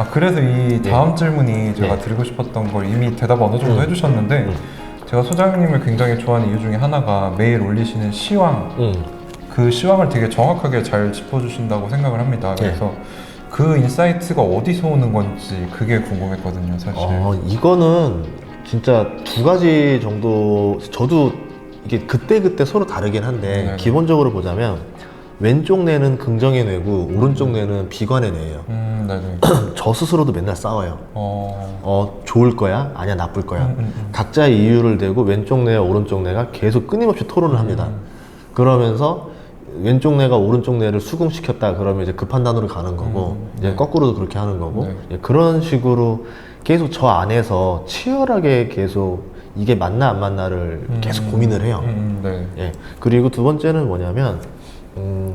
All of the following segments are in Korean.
아 그래서 이 다음 질문이 제가 네. 드리고 싶었던 걸 이미 대답 어느 정도 음. 해주셨는데 음. 제가 소장님을 굉장히 좋아하는 이유 중에 하나가 매일 올리시는 시황 음. 그 시황을 되게 정확하게 잘 짚어주신다고 생각을 합니다. 네. 그래서 그 인사이트가 어디서 오는 건지 그게 궁금했거든요, 사실. 어, 이거는 진짜 두 가지 정도 저도 이게 그때그때 서로 다르긴 한데 네네. 기본적으로 보자면 왼쪽 뇌는 긍정의 뇌고 오른쪽 뇌는 비관의 뇌예요. 음, 네네. 저 스스로도 맨날 싸워요. 어, 어, 좋을 거야? 아니야, 나쁠 거야? 음, 음, 음. 각자의 이유를 대고 왼쪽 뇌와 오른쪽 뇌가 계속 끊임없이 토론을 합니다. 음. 그러면서 왼쪽 뇌가 오른쪽 뇌를 수긍시켰다 그러면 이제 급판단으로 가는 거고 음, 이제 네. 거꾸로도 그렇게 하는 거고 네. 예, 그런 식으로 계속 저 안에서 치열하게 계속 이게 맞나 안 맞나를 음. 계속 고민을 해요. 음, 네. 예. 그리고 두 번째는 뭐냐면 음,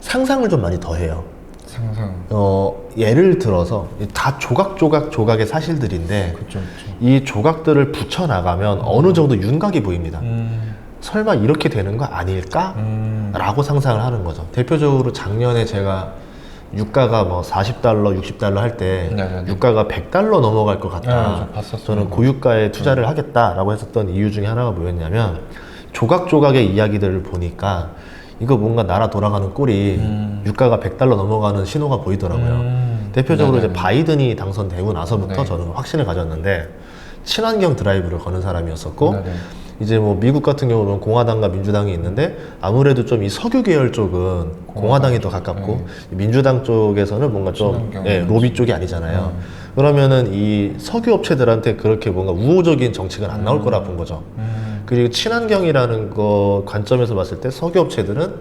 상상을 좀 많이 더 해요. 상상. 어, 예를 들어서 다 조각조각 조각의 사실들인데 그쵸, 그쵸. 이 조각들을 붙여 나가면 어느 정도 윤곽이 보입니다. 음, 설마 이렇게 되는 거 아닐까? 음, 라고 상상을 하는 거죠. 대표적으로 작년에 제가 유가가 뭐 40달러, 60달러 할 때 네 네 네. 유가가 100달러 넘어갈 것 네, 같다. 저 봤었어요. 저는 고유가에 투자를 하겠다라고 했었던 이유 중에 하나가 뭐였냐면 조각조각의 이야기들을 보니까 이거 뭔가 나라 돌아가는 꼴이 음. 유가가 100달러 넘어가는 신호가 보이더라고요. 음, 대표적으로 이제 네네네. 바이든이 당선되고 나서부터 네. 저는 확신을 가졌는데 친환경 드라이브를 거는 사람이었었고 네네. 이제 뭐 미국 같은 경우는 공화당과 민주당이 있는데 아무래도 좀 이 석유 계열 쪽은 공화당이 더 가깝고 민주당 쪽에서는 뭔가 좀 예, 로비 쪽이 아니잖아요. 음. 그러면은 이 석유 업체들한테 그렇게 뭔가 우호적인 정책은 안 나올 거라 본 거죠. 음, 그리고 친환경이라는 거 관점에서 봤을 때 석유 업체들은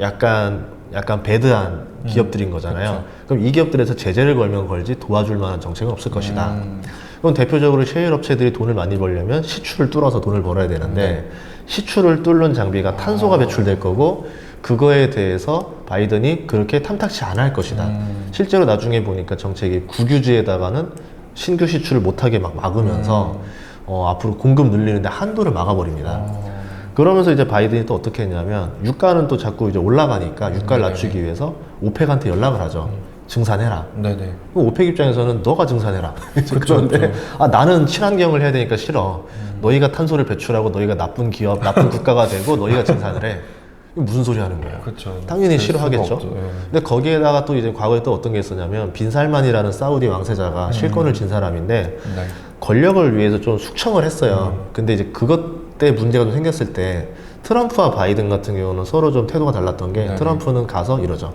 약간 약간 배드한 기업들인 거잖아요. 음. 그쵸. 그럼 이 기업들에서 제재를 걸면 걸지 도와줄 만한 정책은 없을 것이다. 음, 그럼 대표적으로 셰일 업체들이 돈을 많이 벌려면 시추를 뚫어서 돈을 벌어야 되는데 시추를 뚫는 장비가 탄소가 배출될 거고 그거에 대해서 바이든이 그렇게 탐탁치 할 것이다. 음. 실제로 나중에 보니까 정책이 국유지에다가는 신규 시추를 못하게 막 막으면서 어, 앞으로 공급 늘리는데 한도를 막아버립니다. 어, 그러면서 이제 바이든이 또 어떻게 했냐면 유가는 또 자꾸 이제 올라가니까 유가를 네네. 낮추기 위해서 오펙한테 연락을 하죠. 증산해라. 네네. 그럼 오펙 입장에서는 너가 증산해라. 그런데. 아 나는 친환경을 해야 되니까 싫어. 너희가 탄소를 배출하고 너희가 나쁜 기업, 나쁜 국가가 되고 너희가 증산을 해. 무슨 소리 하는 거야? 그쵸. 당연히 될 수가 싫어하겠죠. 예. 근데 거기에다가 또 이제 과거에 또 어떤 게 있었냐면 빈살만이라는 사우디 왕세자가 실권을 진 사람인데 네. 권력을 위해서 좀 숙청을 했어요. 근데 이제 그것 때 문제가 좀 생겼을 때 트럼프와 바이든 같은 경우는 서로 좀 태도가 달랐던 게 네네. 트럼프는 가서 이러죠.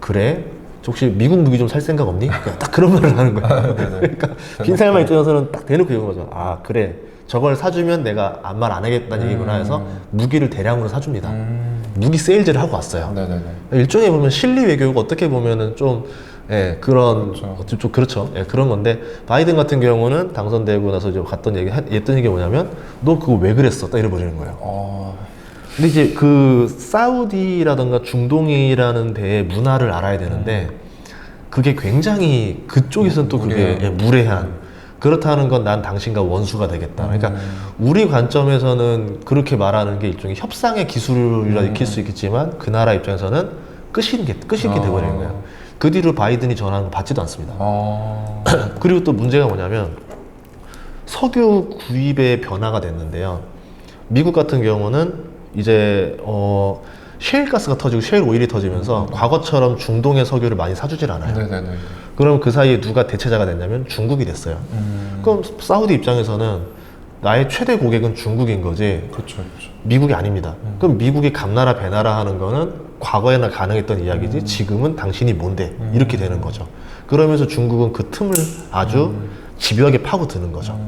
그래? 혹시 미국 무기 좀 살 생각 없니? 그러니까 딱 그런 말을 하는 거야. 그러니까 빈살만 입장에서는 딱 대놓고 이런 거죠. 아 그래. 저걸 사주면 내가 아무 말 안 하겠다는 얘기구나 해서 무기를 대량으로 사줍니다. 음, 무기 세일즈를 하고 왔어요. 네네네. 일종의 보면 실리 외교가 어떻게 보면은 좀 예, 그런 그렇죠. 좀, 좀 그렇죠. 예, 그런 건데 바이든 같은 경우는 당선되고 나서 이제 갔던 얘기 했던 얘기 뭐냐면 너 그거 왜 그랬어? 딱 이래버리는 거예요. 어, 근데 이제 그 사우디라든가 중동이라는 데의 문화를 알아야 되는데 그게 굉장히 그쪽에서는 또 그게 무례한. 예, 무례한 그렇다는 건 난 당신과 원수가 되겠다. 그러니까 우리 관점에서는 그렇게 말하는 게 일종의 협상의 기술이라 익힐 수 있겠지만 그 나라 입장에서는 끝인 게 끝인 게 아. 돼버리는 거예요. 그 뒤로 바이든이 전화한 거 받지도 않습니다. 어, 그리고 또 문제가 뭐냐면 석유 구입의 변화가 됐는데요. 미국 같은 경우는 이제 어 셰일 가스가 터지고 셰일 오일이 터지면서 과거처럼 중동의 석유를 많이 사주질 않아요. 네네네. 그럼 그 사이에 누가 대체자가 됐냐면 중국이 됐어요. 음, 그럼 사우디 입장에서는 나의 최대 고객은 중국인 거지 그쵸, 그쵸. 미국이 아닙니다. 그럼 미국이 감나라 배나라 하는 거는 과거에나 가능했던 이야기지 지금은 당신이 뭔데 이렇게 되는 거죠. 그러면서 중국은 그 틈을 아주 집요하게 파고드는 거죠.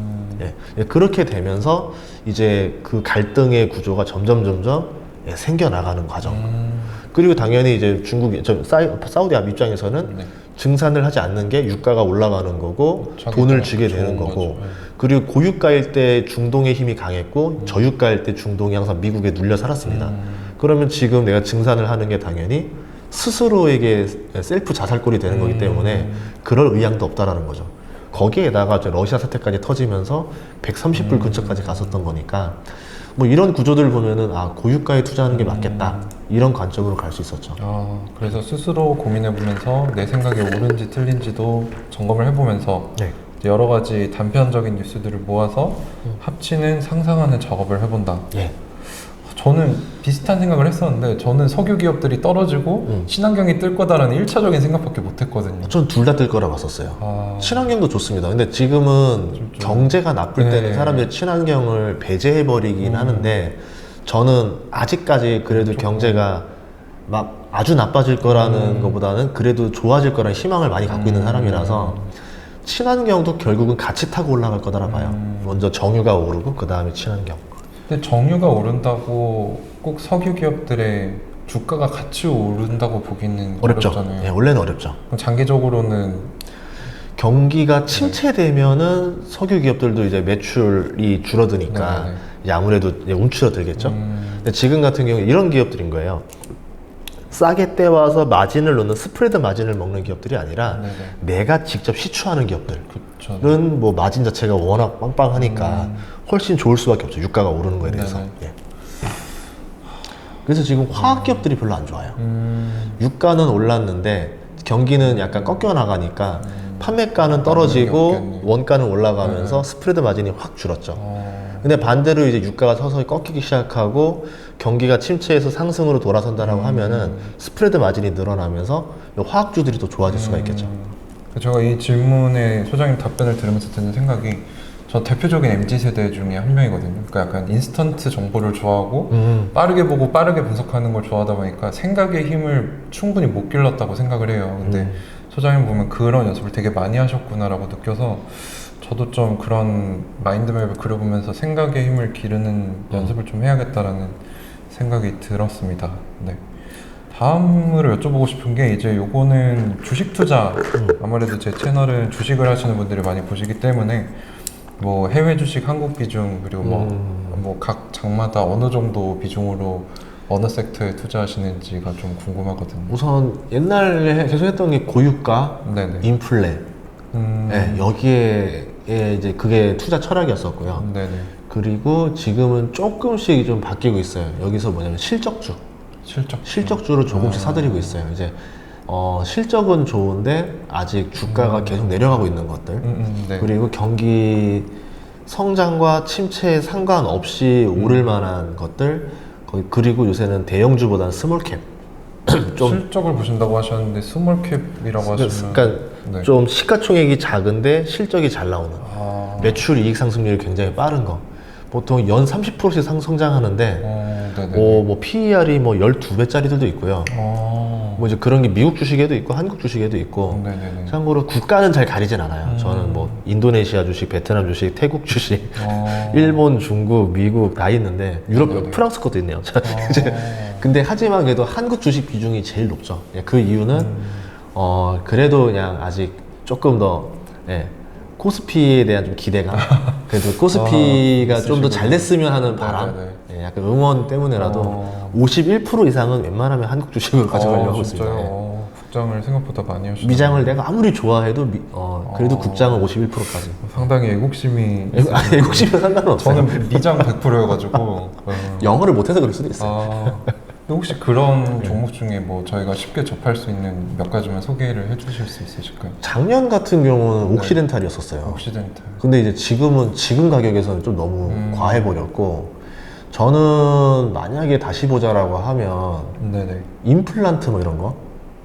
예. 예, 그렇게 되면서 이제 그 갈등의 구조가 점점 점점 예, 생겨나가는 과정. 음, 그리고 당연히 이제 중국이 저 사우디아랍 입장에서는 네. 증산을 하지 않는 게 유가가 올라가는 거고 돈을 주게 되는 거죠. 거고 네. 그리고 고유가일 때 중동의 힘이 강했고 저유가일 때 중동이 항상 미국에 눌려 살았습니다. 음. 그러면 지금 내가 증산을 하는 게 당연히 스스로에게 셀프 자살골이 되는 거기 때문에 그럴 의향도 없다라는 거죠. 거기에다가 저 러시아 사태까지 터지면서 130불 근처까지 갔었던 거니까 뭐 이런 구조들을 보면은 아 고유가에 투자하는 게 맞겠다 이런 관점으로 갈 수 있었죠. 아, 그래서 스스로 고민해보면서 내 생각이 옳은지 틀린지도 점검을 해보면서 네. 여러 가지 단편적인 뉴스들을 모아서 합치는 상상하는 작업을 해본다. 예. 저는 비슷한 생각을 했었는데 저는 석유 기업들이 떨어지고 음. 친환경이 뜰 거다라는 1차적인 생각밖에 못했거든요. 전 둘 다 뜰 거라 봤었어요. 아, 친환경도 좋습니다. 근데 지금은 좀- 좀- 경제가 나쁠 때는 네. 사람들이 친환경을 배제해 버리긴 음. 하는데 저는 아직까지 그래도 경제가 막 아주 나빠질 거라는 음. 것보다는 그래도 좋아질 거라는 희망을 많이 갖고 있는 음. 사람이라서 친환경도 결국은 같이 타고 올라갈 거다라 봐요. 음. 먼저 정유가 오르고 그 다음에 친환경. 근데 정유가 오른다고 꼭 석유 기업들의 주가가 같이 오른다고 보기는 어렵죠. 어렵잖아요. 예, 원래는 어렵죠. 그럼 장기적으로는 경기가 침체되면은 석유 기업들도 이제 매출이 줄어드니까 네네네. 이제 아무래도 이제 움츠러들겠죠. 음, 근데 지금 같은 경우 이런 기업들인 거예요. 싸게 떼와서 마진을 넣는 스프레드 마진을 먹는 기업들이 아니라 네네. 내가 직접 시추하는 기업들은. 뭐 마진 자체가 워낙 빵빵하니까 훨씬 좋을 수밖에 없죠. 유가가 오르는 거에 대해서. 네네. 예. 그래서 지금 화학 기업들이 별로 안 좋아요. 음, 유가는 올랐는데 경기는 약간 꺾여 나가니까 음. 판매가는 떨어지고. 원가는 올라가면서 스프레드 마진이 확 줄었죠. 어, 근데 반대로 이제 유가가 서서히 꺾이기 시작하고 경기가 침체해서 상승으로 돌아선다라고 음. 하면은 스프레드 마진이 늘어나면서 이 화학주들이 또 좋아질 수가 있겠죠. 음, 제가 이 질문에 소장님 답변을 들으면서 드는 생각이 저 대표적인 MZ 세대 중에 한 명이거든요. 그러니까 약간 인스턴트 정보를 좋아하고 음. 빠르게 보고 빠르게 분석하는 걸 좋아하다 보니까 생각의 힘을 충분히 못 길렀다고 생각을 해요. 근데 음. 소장님 보면 그런 연습을 되게 많이 하셨구나라고 느껴서 저도 좀 그런 마인드맵을 그려보면서 생각의 힘을 기르는 연습을 좀 해야겠다라는 생각이 들었습니다. 네. 다음으로 여쭤보고 싶은 게 이제 요거는 주식 투자 아무래도 제 채널은 주식을 하시는 분들이 많이 보시기 때문에 뭐 해외 주식 한국 비중 그리고 음. 뭐각 장마다 어느 정도 비중으로 어느 섹터에 투자하시는지가 좀 궁금하거든요. 우선 옛날에 계속 했던 게 고유가, 네네. 인플레, 음, 네, 여기에 이제 그게 투자 철학이었었고요. 네네. 그리고 지금은 조금씩 좀 바뀌고 있어요. 여기서 뭐냐면 실적주. 실적. 실적주를 조금씩 아. 사들이고 있어요. 이제 어, 실적은 좋은데 아직 주가가 계속 내려가고 있는 것들. 음, 음, 네. 그리고 경기 성장과 침체에 상관없이 음. 오를 만한 것들. 그리고 요새는 대형주보다는 스몰캡. 좀 실적을 보신다고 하셨는데 스몰캡이라고 하시면 그러니까 네. 좀 시가총액이 작은데 실적이 잘 나오는. 아, 매출 이익 상승률이 굉장히 빠른 거. 보통 연 30%씩 상, 성장하는데 어. 뭐, 뭐 PER이 뭐 12배짜리들도 있고요. 어, 뭐 이제 그런 게 미국 주식에도 있고 한국 주식에도 있고 네네네. 참고로 국가는 잘 가리진 않아요. 음. 저는 뭐 인도네시아 주식, 베트남 주식, 태국 주식, 어, 일본, 중국, 미국 다 있는데 유럽, 네네. 프랑스 것도 있네요. 어, 이제 근데 하지만 그래도 한국 주식 비중이 제일 높죠. 예, 그 이유는 음. 어 그래도 그냥 아직 조금 더 예, 코스피에 대한 좀 기대감. 그래도 코스피가 아, 좀더 잘. 됐으면 하는 바람. 네네네. 예, 약간 응원 때문에라도 어. 51% 이상은 웬만하면 한국 주식으로 가져가려고 하고 어, 있습니다. 예. 어, 국장을 생각보다 많이 하시죠. 미장을 내가 아무리 좋아해도 미- 어, 그래도 어. 국장은 51%까지. 상당히 애국심이 애국- 아니, 애국심은 상관없어요. 저는 미장 100%여가지고 어. 영어를 못해서 그럴 수도 있어요. 아, 혹시 그런 종목 중에 뭐 저희가 쉽게 접할 수 있는 몇 가지만 소개를 해주실 수 있으실까요? 작년 같은 경우는 네. 옥시덴탈이었었어요. 옥시덴탈. 근데 이제 지금은 지금 가격에서는 좀 너무 음. 과해 버렸고 저는 만약에 다시 보자라고 하면 네네. 임플란트 뭐 이런 거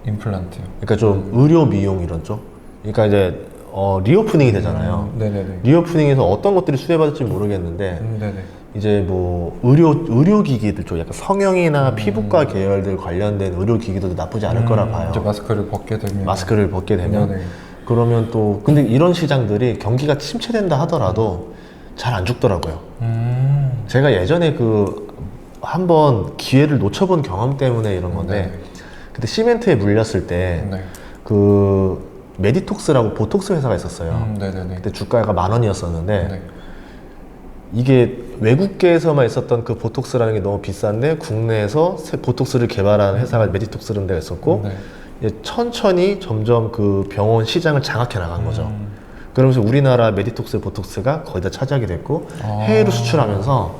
임플란트요. 그러니까 좀 의료 미용 이런 쪽 그러니까 이제 어, 리오프닝이 되잖아요 음, 네네네. 리오프닝에서 어떤 것들이 수혜받을지 모르겠는데 음, 네네. 이제 뭐 의료 의료기기들 쪽 약간 음. 성형이나 피부과 계열들 관련된 의료기기들도 나쁘지 않을 거라 봐요 이제 마스크를 벗게 되면 마스크를 벗게 되면 네 네. 그러면 또 근데 이런 시장들이 경기가 침체된다 하더라도 잘 안 죽더라고요. 음. 제가 예전에 그 한번 기회를 놓쳐본 경험 때문에 이런 건데 네. 그때 시멘트에 물렸을 때 네. 그 메디톡스라고 보톡스 회사가 있었어요. 음, 네 네 네. 그때 주가가 만 원이었었는데 네. 이게 외국계에서만 있었던 그 보톡스라는 게 너무 비싼데 국내에서 새 보톡스를 개발한 회사가 메디톡스라는 데가 있었고 네. 이제 천천히 점점 그 병원 시장을 장악해 나간 거죠. 음. 그러면서 우리나라 메디톡스 보톡스가 거의 다 차지하게 됐고 아. 해외로 수출하면서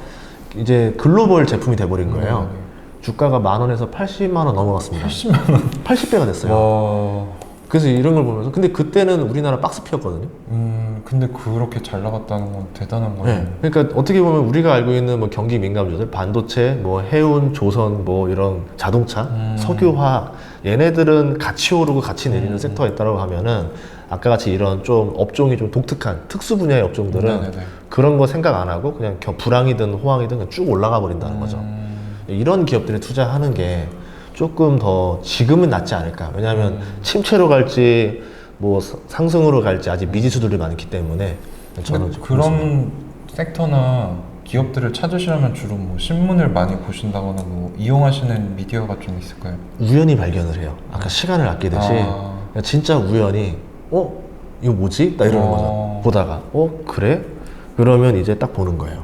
이제 글로벌 제품이 돼버린 거예요. 네, 네. 주가가 만 원에서 80만 원 넘어갔습니다. 80만 원. 80배가 됐어요. 와. 그래서 이런 걸 보면서 근데 그때는 우리나라 박스 피었거든요. 음, 근데 그렇게 잘 나갔다는 건 대단한 거예요. 네. 그러니까 어떻게 보면 우리가 알고 있는 뭐 경기 민감주들, 반도체, 뭐 해운, 조선, 뭐 이런 자동차, 음. 석유화학 얘네들은 같이 오르고 같이 내리는 섹터가 있다고 하면은 아까 같이 이런 좀 업종이 좀 독특한 특수 분야의 업종들은 네네네. 그런 거 생각 안 하고 그냥 겨- 불황이든 호황이든 그냥 쭉 올라가 버린다는 거죠. 음, 이런 기업들에 투자하는 게 조금 더 지금은 낫지 않을까. 왜냐하면 음. 침체로 갈지 뭐 사- 상승으로 갈지 아직 미지수들이 많기 때문에 저는 근데 좀 그런 섹터나 기업들을 찾으시려면 주로 뭐 신문을 많이 보신다거나 뭐 이용하시는 미디어가 좀 있을까요? 우연히 발견을 해요. 아까 시간을 아끼듯이 아. 그냥 진짜 우연히 어 이거 뭐지? 나 이러는 어. 거죠. 보다가 어 그래? 그러면 이제 딱 보는 거예요.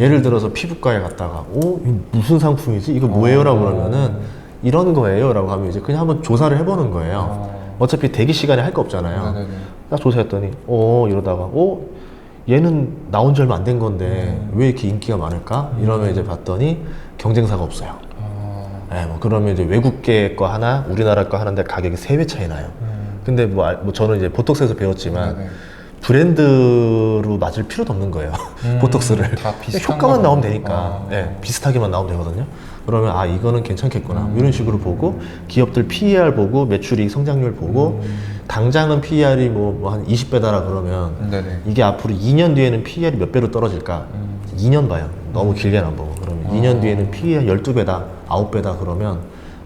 예를 들어서 피부과에 갔다가 어 이거 무슨 상품이지? 이거 뭐예요라고 어. 그러면은 이런 거예요 라고 하면 이제 그냥 한번 조사를 해보는 거예요. 어. 어차피 대기 시간에 할 거 없잖아요. 네네네. 딱 조사했더니 어 이러다가 어 얘는 나온 지 얼마 안 된 건데 음. 왜 이렇게 인기가 많을까? 이러면 이제 봤더니 경쟁사가 없어요. 아, 예, 뭐 그러면 이제 외국계 거 하나, 우리나라 거 하나인데 가격이 세 배 차이 나요. 음. 근데 뭐, 알- 뭐 저는 이제 보톡스에서 배웠지만 네네. 브랜드로 맞을 필요도 없는 거예요. 음, 보톡스를 다 비슷한 효과만 거 나오면. 되니까 아. 예, 비슷하게만 나오면 되거든요. 그러면 아 이거는 괜찮겠구나 음. 이런 식으로 보고 기업들 PER 보고 매출이 성장률 보고 음. 당장은 PER이 뭐 한 20배다라 그러면 네네. 이게 앞으로 2년 뒤에는 PER이 몇 배로 떨어질까? 음. 2년 봐요. 너무 길게는 안 보고. 그러면 아. 2년 뒤에는 PER 12배다, 9배다 그러면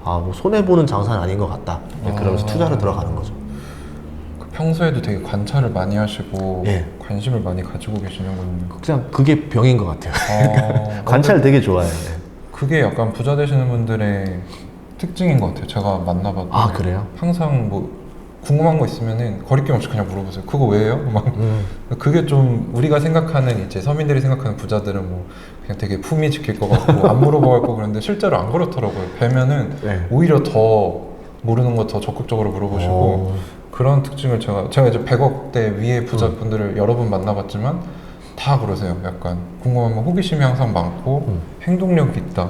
아, 뭐 손해 보는 장사는 아닌 것 같다. 이제 그러면서 아. 투자를 들어가는 거죠. 그 평소에도 되게 관찰을 많이 하시고 예. 관심을 많이 가지고 계시는군요. 그냥 그게 병인 것 같아요. 아, 관찰 되게 좋아해요. 네. 그게 약간 부자 되시는 분들의 특징인 것 같아요. 제가 만나봐도. 아, 그래요? 항상 뭐 궁금한 거 있으면은 거리낌 없이 그냥 물어보세요. 그거 왜요? 막 음. 그게 좀 우리가 생각하는 이제 서민들이 생각하는 부자들은 뭐 그냥 되게 품위 지킬 것 같고 안 물어볼 것 그런데 실제로 안 그렇더라고요. 뵈면은 네. 오히려 더 모르는 거 더 적극적으로 물어보시고 어. 그런 특징을 제가 제가 이제 100억대 위의 부자분들을 여러 번 만나봤지만 다 그러세요. 약간 궁금하면 호기심이 항상 많고 음. 행동력이 있다.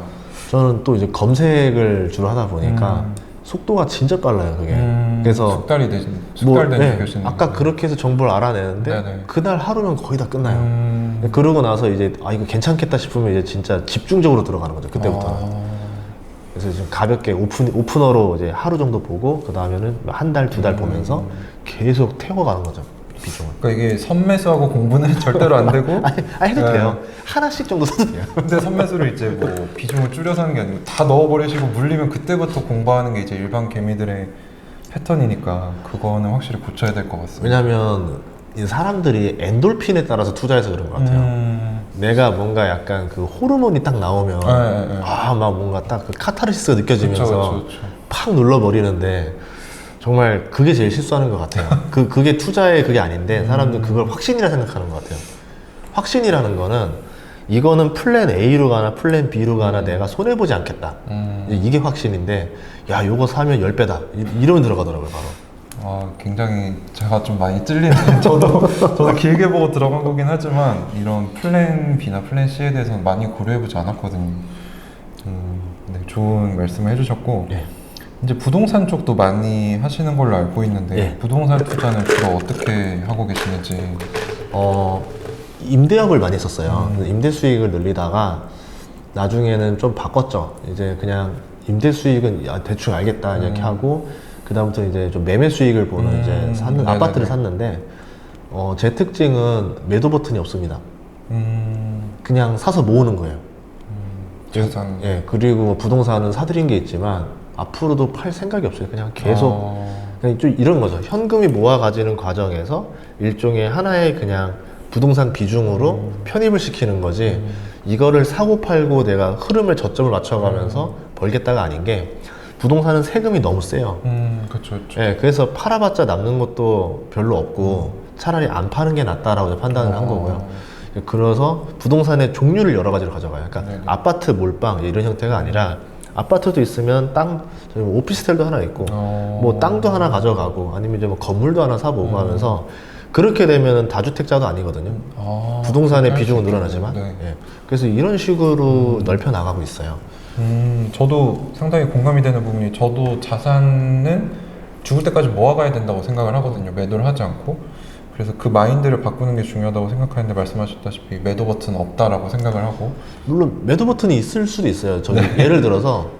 저는 또 이제 검색을 주로 하다 보니까 음. 속도가 진짜 빨라요, 그게. 음, 그래서 숙달이 되신 뭐, 숙달된 네, 교수님. 아까 그렇게 해서 정보를 알아내는데 네네. 그날 하루면 거의 다 끝나요. 음. 그러고 나서 이제 아 이거 괜찮겠다 싶으면 이제 진짜 집중적으로 들어가는 거죠 그때부터는. 아. 그래서 지금 가볍게 오픈 오프너로 이제 하루 정도 보고 그 다음에는 한 달 두달 음. 보면서 계속 태워가는 거죠 비중을. 그러니까 이게 선매수하고 공부는 절대로 안 되고 아니, 아니 해도 네. 돼요. 하나씩 정도 써도 돼요. 근데 선매수를 이제 뭐 비중을 줄여서 하는 게 아니고 다 넣어버리시고 물리면 그때부터 공부하는 게 이제 일반 개미들의 패턴이니까 그거는 확실히 고쳐야 될 것 같습니다. 왜냐하면 이 사람들이 엔돌핀에 따라서 투자해서 그런 것 같아요. 음... 내가 뭔가 약간 그 호르몬이 딱 나오면 네, 네, 네. 아 막 뭔가 딱 그 카타르시스가 느껴지면서 그쵸, 그쵸, 그쵸. 팍 눌러버리는데 정말 그게 제일 실수하는 것 같아요. 그 그게 투자의 그게 아닌데 사람들 은 그걸 확신이라 생각하는 것 같아요. 확신이라는 거는 이거는 플랜 A로 가나 플랜 B로 가나 내가 손해 보지 않겠다. 음... 이게 확신인데 야 요거 사면 10배다 이러면 들어가더라고요 바로. 아, 굉장히 제가 좀 많이 찔리는 저도 저도 길게 보고 들어간 거긴 하지만 이런 플랜 B나 플랜 C에 대해서는 많이 고려해보지 않았거든요. 음, 네, 좋은 말씀을 해주셨고 예. 이제 부동산 쪽도 많이 하시는 걸로 알고 있는데 예. 부동산 투자는 주로 어떻게 하고 계시는지 어, 임대업을 많이 했었어요. 음. 임대 수익을 늘리다가 나중에는 좀 바꿨죠. 이제 그냥 임대 수익은 야, 대충 알겠다 이렇게 음. 하고 그다음부터 이제 좀 매매 수익을 보는 음. 이제 샀는 네네네. 아파트를 샀는데 어, 제 특징은 매도 버튼이 없습니다. 음, 그냥 사서 모으는 거예요. 음, 자산 예, 그리고 뭐 부동산은 사들인 게 있지만 앞으로도 팔 생각이 없어요. 그냥 계속 어, 그냥 좀 이런 거죠. 현금이 모아 가지는 과정에서 일종의 하나의 그냥 부동산 비중으로 음. 편입을 시키는 거지. 이거를 사고 팔고 내가 흐름을 저점을 맞춰가면서 음. 벌겠다가 아닌 게 부동산은 세금이 너무 세요. 음, 그렇죠, 그렇죠. 예, 그래서 팔아봤자 남는 것도 별로 없고 차라리 안 파는 게 낫다라고 판단을 한 어. 거고요. 그래서 부동산의 종류를 여러 가지로 가져가요. 그러니까 네네. 아파트, 몰빵 이런 형태가 아니라 아파트도 있으면 땅, 뭐 오피스텔도 하나 있고 어. 뭐 땅도 하나 가져가고 아니면 이제 뭐 건물도 하나 사보고 음. 하면서 그렇게 되면 다주택자도 아니거든요. 아, 부동산의 비중은 늘어나지만. 네. 예. 그래서 이런 식으로 넓혀 나가고 있어요. 음, 저도 상당히 공감이 되는 부분이 저도 자산은 죽을 때까지 모아가야 된다고 생각을 하거든요. 매도를 하지 않고. 그래서 그 마인드를 바꾸는 게 중요하다고 생각하는데 말씀하셨다시피 매도 버튼 없다라고 생각을 하고 물론 매도 버튼이 있을 수도 있어요. 저기 예를 들어서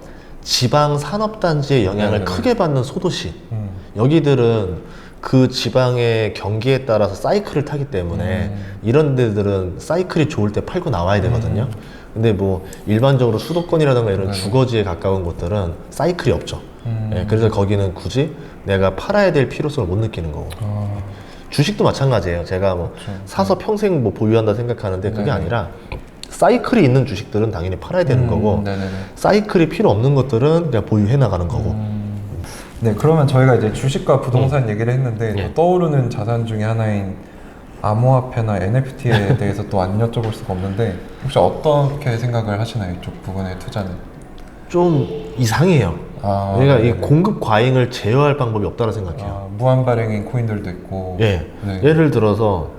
지방 산업단지의 영향을 네, 네, 네. 크게 받는 소도시. 음, 여기들은 그 지방의 경기에 따라서 사이클을 타기 때문에 음. 이런 데들은 사이클이 좋을 때 팔고 나와야 되거든요. 근데 뭐 일반적으로 수도권이라든가 이런 네. 주거지에 가까운 곳들은 사이클이 없죠. 음. 예, 그래서 거기는 굳이 내가 팔아야 될 필요성을 못 느끼는 거고. 아, 주식도 마찬가지예요. 제가 뭐 그렇죠. 사서 평생 뭐 보유한다 생각하는데 그게 네. 아니라 사이클이 있는 주식들은 당연히 팔아야 되는 음, 거고 네네네. 사이클이 필요 없는 것들은 그냥 보유해 나가는 거고. 음. 네, 그러면 저희가 이제 주식과 부동산 얘기를 했는데 예. 또 떠오르는 자산 중에 하나인 암호화폐나 NFT에 대해서 또 안 여쭤볼 수가 없는데 혹시 어떻게 생각을 하시나요? 이쪽 부분의 투자는? 좀 이상해요. 아, 그러니까 이 네네. 공급 과잉을 제어할 방법이 없다고 생각해요. 아, 무한 발행인 코인들도 있고. 예. 네. 예를 들어서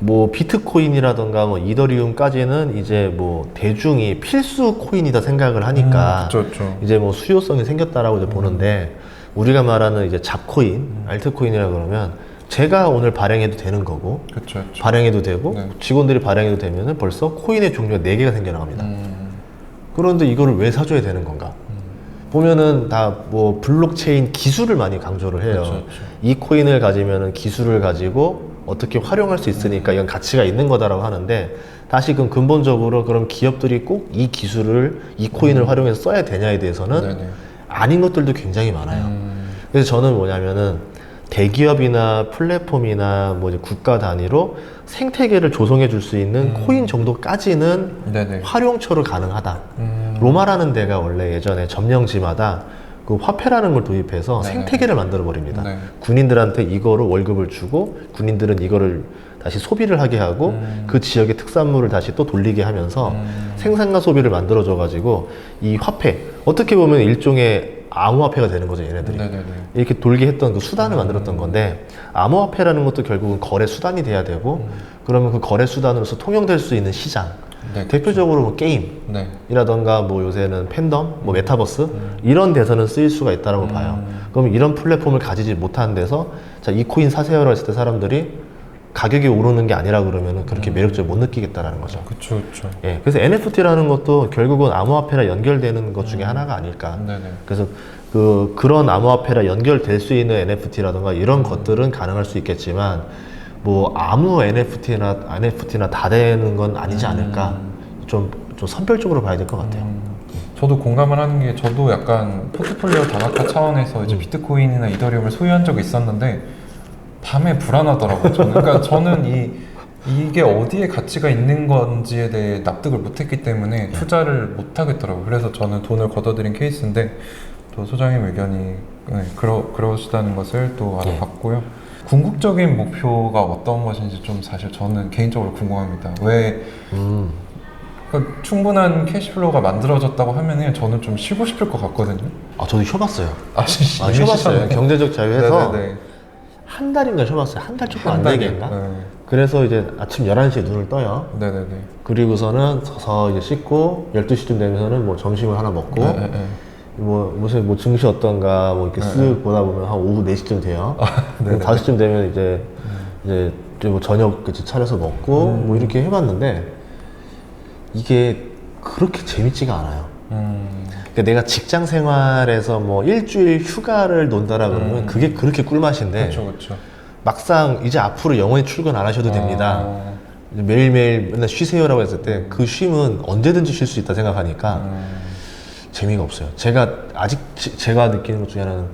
뭐 비트코인이라던가 뭐 이더리움까지는 이제 뭐 대중이 필수 코인이다 생각을 하니까 음, 그쵸, 그쵸. 이제 뭐 수요성이 생겼다라고 이제 보는데 우리가 말하는 이제 잡코인, 음. 알트코인이라 그러면 제가 오늘 발행해도 되는 거고 그쵸, 그쵸. 발행해도 되고 네. 직원들이 발행해도 되면은 벌써 코인의 종류가 네개가 생겨나갑니다. 음, 그런데 이거를 왜 사줘야 되는 건가? 보면은 다 뭐 블록체인 기술을 많이 강조를 해요. 그쵸, 그쵸. 이 코인을 가지면은 기술을 가지고 어떻게 활용할 수 있으니까 이건 가치가 있는 거다라고 하는데 다시 그 근본적으로 그럼 기업들이 꼭 이 기술을 이 코인을 활용해서 써야 되냐에 대해서는 음. 네네. 아닌 것들도 굉장히 많아요. 음, 그래서 저는 뭐냐면은 대기업이나 플랫폼이나 뭐 국가 단위로 생태계를 조성해 줄 수 있는 코인 정도까지는 네네. 활용처로 가능하다. 음, 로마라는 데가 원래 예전에 점령지마다 그 화폐라는 걸 도입해서 네네. 생태계를 만들어 버립니다. 네. 군인들한테 이거를 월급을 주고 군인들은 이거를 다시 소비를 하게 하고 음. 그 지역의 특산물을 다시 또 돌리게 하면서 음. 생산과 소비를 만들어줘 가지고 이 화폐 어떻게 보면 일종의 암호화폐가 되는 거죠 얘네들이. 네네네. 이렇게 돌게 했던 그 수단을 만들었던 건데 암호화폐라는 것도 결국은 거래 수단이 돼야 되고 그러면 그 거래 수단으로서 통용될 수 있는 시장. 네, 대표적으로 뭐 게임. 네. 이라던가 뭐 요새는 팬덤, 뭐 메타버스? 이런 데서는 쓰일 수가 있다라고 봐요. 그럼 이런 플랫폼을 가지지 못하는 데서 자 이 코인 사세요라고 했을 때 사람들이 가격이 오르는 게 아니라 그러면은 그렇게 매력적을 못 느끼겠다라는 거죠. 그쵸, 그쵸. 예, 그래서 NFT라는 것도 결국은 암호화폐랑 연결되는 것 중에 하나가 아닐까. 네네. 그래서 그 그런 암호화폐랑 연결될 수 있는 NFT라던가 이런 것들은 가능할 수 있겠지만 뭐 아무 NFT나 NFT나 다 되는 건 아니지 않을까. 좀, 좀 선별적으로 봐야 될 것 같아요. 음, 저도 공감을 하는 게 저도 약간 포트폴리오 다각화 차원에서 음. 이제 비트코인이나 이더리움을 소유한 적이 있었는데 밤에 불안하더라고요. 저는 그러니까 저는 이 이게 어디에 가치가 있는 건지에 대해 납득을 못했기 때문에 투자를 못 하겠더라고요. 그래서 저는 돈을 걷어들인 케이스인데 또 소장님 의견이 네, 그러 그러시다는 것을 또 네. 알아봤고요. 궁극적인 목표가 어떤 것인지 좀 사실 저는 개인적으로 궁금합니다. 왜 음. 그러니까 충분한 캐시플로우가 만들어졌다고 하면은 저는 좀 쉬고 싶을 것 같거든요. 아, 저도 쉬어봤어요. 아, 시- 아, 쉬어봤어요. 경제적 자유에서 네네네. 한 달인가 쉬어봤어요. 한 달 조금 안 한 달이요? 되게인가? 네. 그래서 이제 아침 11시에 눈을 떠요. 네네네. 그리고서는 서서 이제 씻고 12시쯤 되면서는 뭐 점심을 하나 먹고 네, 네, 네. 뭐 무슨 뭐 증시 어떤가 뭐 이렇게 네, 쓱 보다 보면 한 오후 4시쯤 돼요. 네네. 5시쯤 되면 이제 이제 이제 뭐 저녁 그치 차려서 먹고 음. 뭐 이렇게 해봤는데 이게 그렇게 재밌지가 않아요. 음, 그러니까 내가 직장 생활에서 뭐 일주일 휴가를 논다라 그러면 음. 그게 그렇게 꿀맛인데 그렇죠, 그렇죠. 막상 이제 앞으로 영원히 출근 안 하셔도 됩니다. 아, 이제 매일매일 맨날 쉬세요라고 했을 때 그 쉼은 언제든지 쉴 수 있다 생각하니까 음, 재미가 없어요. 제가 아직 지- 제가 느끼는 것 중에 하나는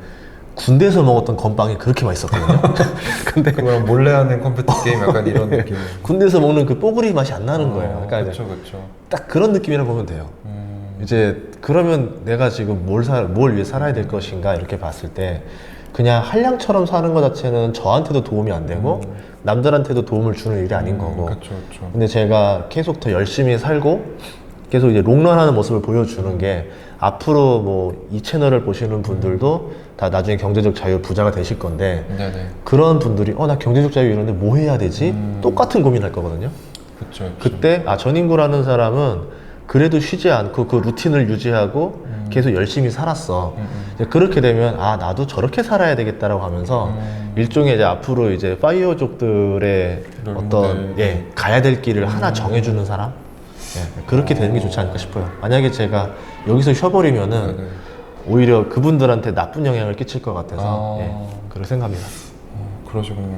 군대에서 먹었던 건빵이 그렇게 맛있었거든요. 근데 그거랑 몰래 하는 컴퓨터 게임 약간 이런 느낌. 군대에서 먹는 그 뽀글이 맛이 안 나는 거예요. 그러니까 이제 그렇죠, 그렇죠. 딱 그런 느낌이라고 보면 돼요. 음, 이제 그러면 내가 지금 뭘, 살, 뭘 위해 살아야 될 것인가 이렇게 봤을 때 그냥 한량처럼 사는 것 자체는 저한테도 도움이 안 되고 남들한테도 도움을 주는 일이 아닌 거고 그렇죠, 그렇죠. 근데 제가 계속 더 열심히 살고 계속 이제 롱런하는 모습을 보여주는 게 앞으로 뭐 이 채널을 보시는 분들도 다 나중에 경제적 자유 부자가 되실 건데 네네. 그런 분들이 어 나 경제적 자유 이런데 뭐 해야 되지? 음. 똑같은 고민할 거거든요. 그쵸. 그때 아 전인구라는 사람은 그래도 쉬지 않고 그 루틴을 유지하고 계속 열심히 살았어. 음, 음. 그렇게 되면 아 나도 저렇게 살아야 되겠다라고 하면서 음. 일종의 이제 앞으로 이제 파이어족들의. 어떤 예 가야 될 길을 하나 정해주는 사람 예, 그렇게 되는 게 좋지 않을까 싶어요. 만약에 제가 여기서 쉬어버리면은 네네. 오히려 그분들한테 나쁜 영향을 끼칠 것 같아서 아. 예, 그렇게 생각합니다. 어, 그러시군요.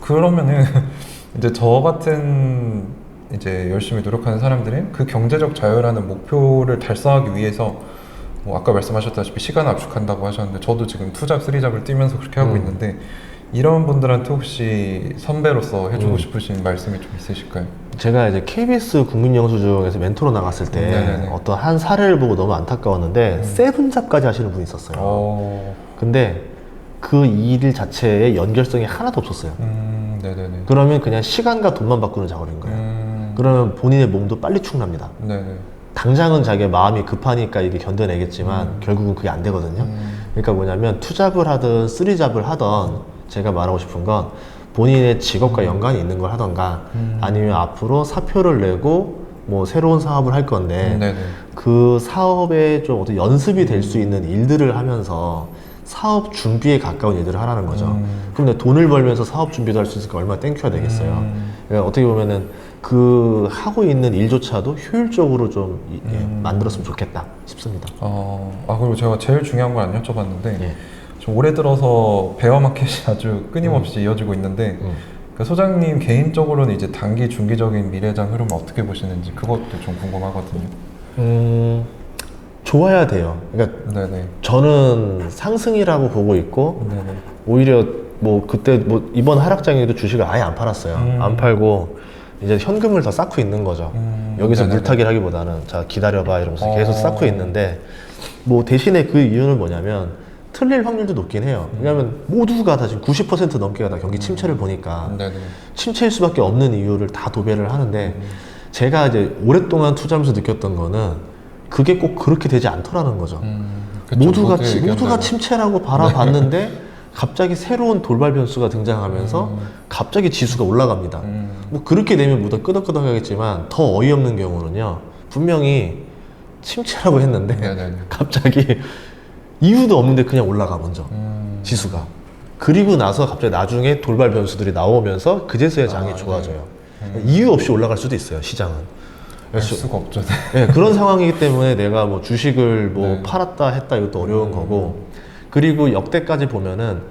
그러면은 이제 저 같은 이제 열심히 노력하는 사람들은 그 경제적 자유라는 목표를 달성하기 위해서 뭐 아까 말씀하셨다시피 시간을 압축한다고 하셨는데 저도 지금 투잡, 쓰리잡을 뛰면서 그렇게 하고 음. 있는데 이런 분들한테 혹시 선배로서 해주고 음. 싶으신 말씀이 좀 있으실까요? 제가 이제 KBS 국민영수증에서 멘토로 나갔을 때 네네네. 어떤 한 사례를 보고 너무 안타까웠는데 음. 세븐잡까지 하시는 분이 있었어요. 어, 근데 그 일 자체에 연결성이 하나도 없었어요. 음. 그러면 그냥 시간과 돈만 바꾸는 작업인 거예요. 음, 그러면 본인의 몸도 빨리 축납니다. 네네. 당장은 자기의 마음이 급하니까 이게 견뎌내겠지만 음. 결국은 그게 안 되거든요. 음, 그러니까 뭐냐면 투잡을 하든 쓰리잡을 하던 제가 말하고 싶은 건 본인의 직업과 연관이 있는 걸 하던가 음. 아니면 앞으로 사표를 내고 뭐 새로운 사업을 할 건데 음. 그 사업에 좀 어떤 연습이 될 수 있는 일들을 하면서 사업 준비에 가까운 일들을 하라는 거죠. 음. 그럼 내가 돈을 벌면서 사업 준비도 할 수 있을까 얼마나 땡큐가 되겠어요. 음. 그러니까 어떻게 보면은 그 하고 있는 일조차도 효율적으로 좀 이- 예, 음. 만들었으면 좋겠다 싶습니다. 어, 아 그리고 제가 제일 중요한 걸 안 여쭤봤는데 예. 좀 올해 들어서 베어 마켓이 아주 끊임없이 이어지고 있는데 음. 그 소장님 개인적으로는 이제 단기 중기적인 미래장 흐름을 어떻게 보시는지 그것도 좀 궁금하거든요. 음, 좋아야 돼요. 그러니까 네네. 저는 상승이라고 보고 있고 네네. 오히려 뭐 그때 뭐 이번 하락장에도 주식을 아예 안 팔았어요. 음. 안 팔고 이제 현금을 더 쌓고 있는 거죠. 음, 여기서 네네네. 물타기를 하기보다는 자 기다려봐 이러면서 어. 계속 쌓고 있는데 뭐 대신에 그 이유는 뭐냐면 틀릴 확률도 높긴 해요. 음. 왜냐하면 모두가 다 지금 90% 넘게가 다 경기 침체를 보니까 네네. 침체일 수밖에 없는 이유를 다 도배를 하는데 음. 제가 이제 오랫동안 투자하면서 느꼈던 거는 그게 꼭 그렇게 되지 않더라는 거죠. 음, 그쵸, 모두가 모두의 치- 모두가. 침체라고 바라봤는데 갑자기 새로운 돌발 변수가 등장하면서 음. 갑자기 지수가 올라갑니다. 음, 뭐 그렇게 되면 모두 끄덕끄덕하겠지만 더 어이없는 경우는요 분명히 침체라고 했는데 네네네. 갑자기 이유도 없는데 그냥 올라가 먼저 음, 지수가 그리고 나서 갑자기 나중에 돌발 변수들이 나오면서 그제서야 장이 아, 좋아져요 음. 이유 없이 올라갈 수도 있어요 시장은 알 수가 없죠. 네, 그런 상황이기 때문에 내가 뭐 주식을 뭐 네. 팔았다 했다 이것도 어려운 음. 거고 그리고 역대까지 보면은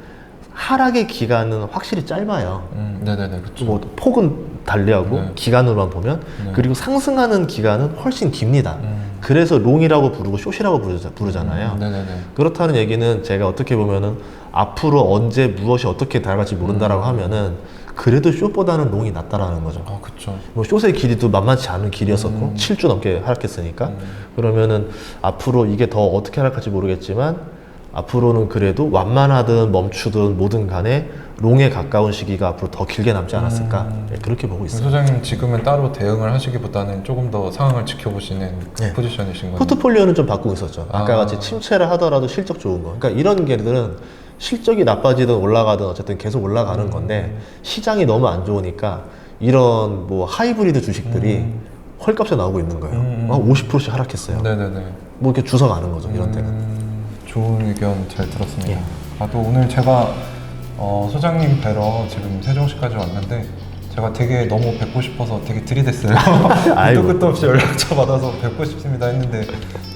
하락의 기간은 확실히 짧아요 음, 네네네. 그쵸. 뭐 폭은 달리하고 네. 기간으로만 보면 네. 그리고 상승하는 기간은 훨씬 깁니다. 음. 그래서 롱이라고 부르고 숏이라고 부르자, 부르잖아요. 음, 네네네. 그렇다는 얘기는 제가 어떻게 보면은 앞으로 언제 무엇이 어떻게 달갈지 모른다라고 하면은 그래도 숏보다는 롱이 낫다라는 거죠. 아 그쵸. 뭐 숏의 길이도 만만치 않은 길이었었고 음. 7주 넘게 하락했으니까 음. 그러면은 앞으로 이게 더 어떻게 하락할지 모르겠지만 앞으로는 그래도 완만하든 멈추든 뭐든 간에 롱에 가까운 시기가 앞으로 더 길게 남지 않았을까 음. 예, 그렇게 보고 있어요. 소장님 지금은 따로 대응을 하시기보다는 조금 더 상황을 지켜보시는 네. 포지션이신 거예요. 포트폴리오는 좀 바꾸고 있었죠. 아까 아. 같이 침체를 하더라도 실적 좋은 거. 그러니까 이런 게들은 실적이 나빠지든 올라가든 어쨌든 계속 올라가는 음. 건데 시장이 너무 안 좋으니까 이런 뭐 하이브리드 주식들이 음. 헐값에 나오고 있는 거예요. 음. 한 50%씩 하락했어요. 네네네. 뭐 이렇게 주워 가는 거죠. 이런 때는. 음, 좋은 의견 잘 들었습니다. 예. 아, 또 오늘 제가 어, 소장님 뵈러 지금 세종시까지 왔는데 제가 되게 너무 뵙고 싶어서 되게 들이댔어요. 아이고. 밑도 끝도 없이 연락처 받아서 뵙고 싶습니다 했는데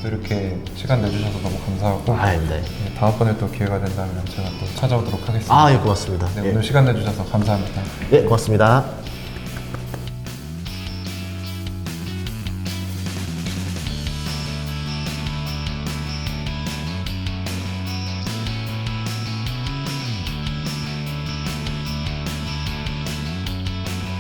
또 이렇게 시간 내주셔서 너무 감사하고 아, 네. 네, 다음번에 또 기회가 된다면 제가 또 찾아오도록 하겠습니다. 아, 예, 고맙습니다. 네, 예. 오늘 시간 내주셔서 감사합니다. 예, 고맙습니다.